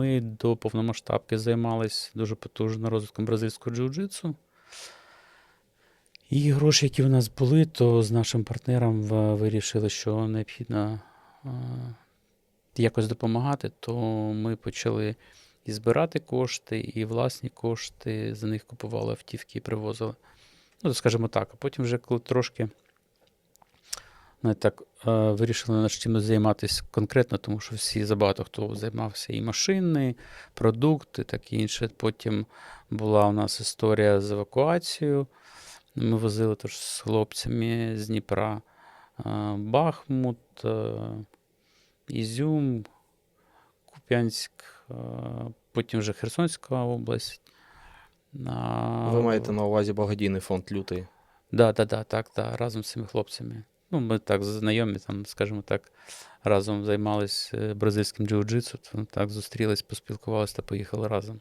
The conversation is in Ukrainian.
Ми до повномасштабки займалися дуже потужно розвитком бразильського джиу-джитсу. І гроші, які в нас були, то з нашим партнером вирішили, що необхідно е, якось допомагати, то ми почали і збирати кошти, і власні кошти, за них купували автівки і привозили. Ну, скажімо так, а потім вже коли трошки ну, так, е, вирішили над чимось займатися конкретно, тому що всі забагато хто займався і машини, продукти, так і інше. Потім була у нас історія з евакуацією. Ми возили теж з хлопцями з Дніпра е, Бахмут, е, Ізюм, Куп'янськ, е, потім вже Херсонська область. А, Ви маєте на увазі благодійний фонд лютий. Да, да, да, так, да, разом з цими хлопцями. Ну, ми так знайомі, там, скажімо так, разом займалися бразильським джиу-джитсу, так зустрілись, поспілкувалися та поїхали разом.